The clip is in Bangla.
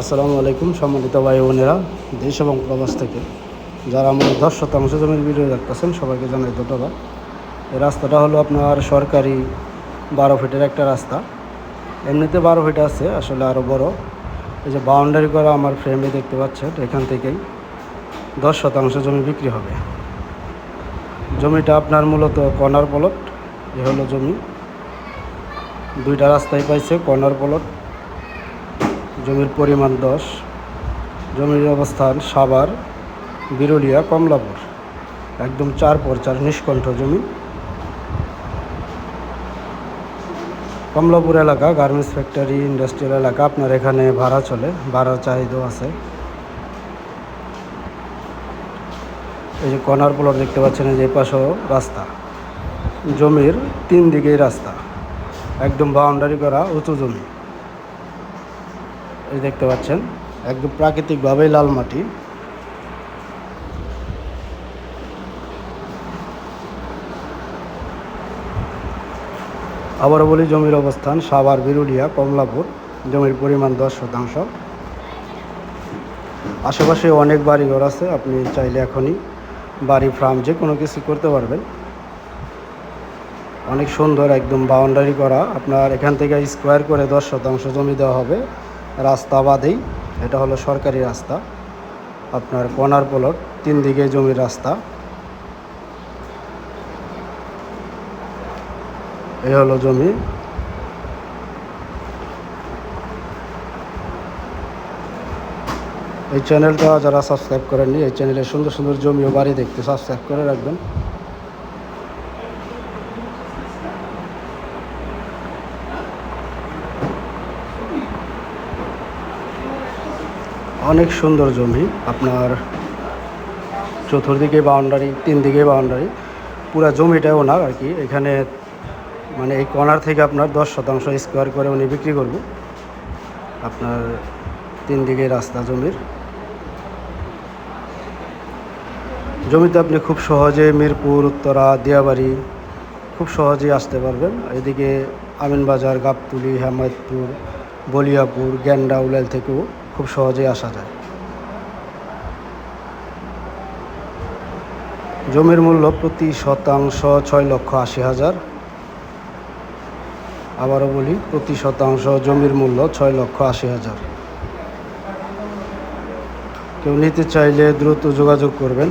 আসসালামু আলাইকুম, সম্মানিত ভাই বোনেরা, দেশ এবং প্রবাস থেকে। যারা আমাদের দশ শতাংশ জমির ভিডিও দেখতেছেন, সবাইকে জানাই ধন্যবাদ। এই রাস্তাটা হলো আপনার সরকারি বারো ফিটের একটা রাস্তা। এমনিতে বারো ফিট আছে, আসলে আরও বড়। এই যে বাউন্ডারি করা আমার ফ্রেমে দেখতে পাচ্ছেন এখান থেকেই দশ শতাংশ জমি বিক্রি হবে। জমিটা আপনার মূলত কর্নার প্লট এ হলো জমি। দুইটা রাস্তায় পাইছে কর্নার প্লট জমির পরিমাণ দশ, জমির অবস্থান সাভার, বিরুলিয়া, কমলাপুর। একদম চার পর চার নিষ্কণ্ঠ জমি। কমলাপুর এলাকা গার্মেন্টস ফ্যাক্টরি ইন্ডাস্ট্রিয়াল এলাকা, আপনার এখানে ভাড়া চলে, ভাড়ার চাহিদাও আছে। এই যে কর্নার প্লট দেখতে পাচ্ছেন যে পাশেও রাস্তা। জমির তিন দিকেই রাস্তা। একদম বাউন্ডারি করা উঁচু জমি। এই দেখতে পাচ্ছেন। একদম প্রাকৃতিকভাবেই লাল মাটি। আবারও বলি, জমির অবস্থান সাভার, বিরুলিয়া, কমলাপুর। জমির পরিমাণ দশ শতাংশ। আশেপাশে অনেক বাড়িঘর আছে, আপনি চাইলে এখনই বাড়ি ফার্ম যে কোনো কিছু করতে পারবেন। অনেক সুন্দর একদম বাউন্ডারি করা। আপনার এখান থেকে স্কোয়ার করে দশ শতাংশ জমি দেওয়া হবে। রাস্তা বাদেই, এটা হলো সরকারি রাস্তা। আপনার কর্নার প্লট তিন দিকে জমির রাস্তা। এই হলো জমি। এই চ্যানেলটা যারা সাবস্ক্রাইব করেননি, এই চ্যানেলে সুন্দর সুন্দর জমি ও বাড়ি দেখতে সাবস্ক্রাইব করে রাখবেন। অনেক সুন্দর জমি। আপনার চতুর্দিকে বাউন্ডারি তিন দিকে বাউন্ডারি। পুরো জমিটা ওনার আর কি। এখানে মানে এই কর্নার থেকে আপনার দশ শতাংশ স্কোয়ার করে উনি বিক্রি করবে। আপনার তিন দিকে রাস্তা জমির। জমিতে আপনি খুব সহজে মিরপুর, উত্তরা, দিয়াবাড়ি খুব সহজেই আসতে পারবেন। এদিকে আমিনবাজার, গাবতুলি, হেমায়তপুর, বলিয়াপুর, গ্যান্ডা উলাল থেকেও। খুব সহজেই আসা যায়। জমির মূল্য প্রতি শতাংশ ছয় লক্ষ আশি হাজার। আবারও বলি, প্রতি শতাংশ জমির মূল্য ছয় লক্ষ আশি হাজার। কেউ নিতে চাইলে দ্রুত যোগাযোগ করবেন।